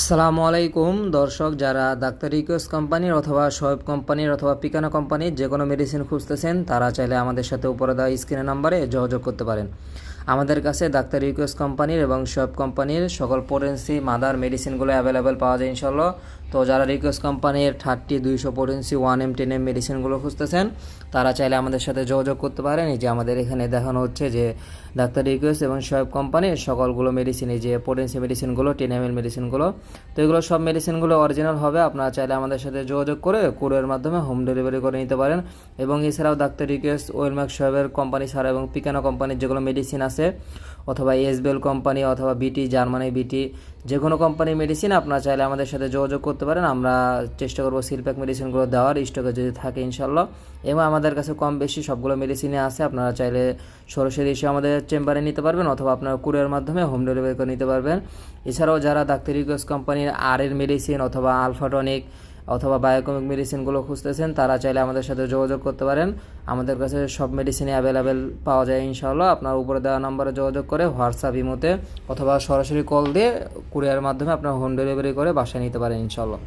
আসসালামু আলাইকুম, দর্শক যারা ডাক্তার রিকোয়েস্ট কোম্পানির অথবা শোয়েব কোম্পানির অথবা পিকানা কোম্পানির যে কোনো মেডিসিন খুঁজতেছেন, তারা চাইলে আমাদের সাথে উপরে দেওয়া স্ক্রিনের নাম্বারে যোগাযোগ করতে পারেন। আমাদের কাছে ডাক্তার রিকোয়েস্ট কোম্পানির এবং শোয়েব কোম্পানির সকল পোটেন্সি মাদার মেডিসিনগুলো অ্যাভেলেবেল পাওয়া যায় ইনশাল্লাহ তো যারা রিকোয়েস্ট কোম্পানির থার্টি, দুইশো potency one M ten M মেডিসিনগুলো খুঁজতেছেন, তারা চাইলে আমাদের সাথে যোগাযোগ করতে পারেন। এই যে আমাদের এখানে দেখানো হচ্ছে যে ডাক্তার রিকোয়েস্ট এবং শোয়েব কোম্পানির সকলগুলো মেডিসিন এই যে পোটেন্সি মেডিসিনগুলো টেন এম এল মেডিসিনগুলো তো এগুলো সব মেডিসিনগুলো অরিজিনাল হবে। আপনারা চাইলে আমাদের সাথে যোগাযোগ করে কুরিয়ার মাধ্যমে হোম ডেলিভারি করে নিতে পারেন। এবং এছাড়াও ডাক্তার রিকোয়েস্ট ওয়েলম্যাক শোয়েবের কোম্পানি ছাড়া এবং পিকানো কোম্পানির যেগুলো মেডিসিন আছে, অথবা এসবেল কোম্পানি অথবা বিটি জার্মানি বিটি যে কোনো কোম্পানির মেডিসিন আপনারা চাইলে আমাদের সাথে যোগাযোগ করতে পারেন। আমরা চেষ্টা করব সিলপ্যাক মেডিসিনগুলো দেওয়ার স্টকে যদি থাকে ইনশাল্লাহ এবং আমাদের কাছে কম বেশি সবগুলো মেডিসিনে আছে, আপনারা চাইলে সরাসরি এসে আমাদের চেম্বারে নিতে পারবেন, অথবা আপনারা কুরিয়ার মাধ্যমে হোম ডেলিভারি করে নিতে পারবেন। এছাড়াও যারা ডাক্তার রিকোয়েস্ট কোম্পানির আর এর মেডিসিন অথবা আলফাটনিক অথবা বায়োকমিক মেডিসিনগুলো খুঁজতেছেন, তারা চাইলে আমাদের সাথে যোগাযোগ করতে পারেন। আমাদের কাছে সব মেডিসিনই অ্যাভেলেবেল পাওয়া যায় ইনশাল্লাহ আপনার উপরে দেওয়া নাম্বারে যোগাযোগ করে হোয়াটসঅ্যাপ, ইমোতে অথবা সরাসরি কল দিয়ে কুরিয়ার মাধ্যমে আপনার হোম ডেলিভারি করে বাসায় নিতে পারেন ইনশাআল্লাহ।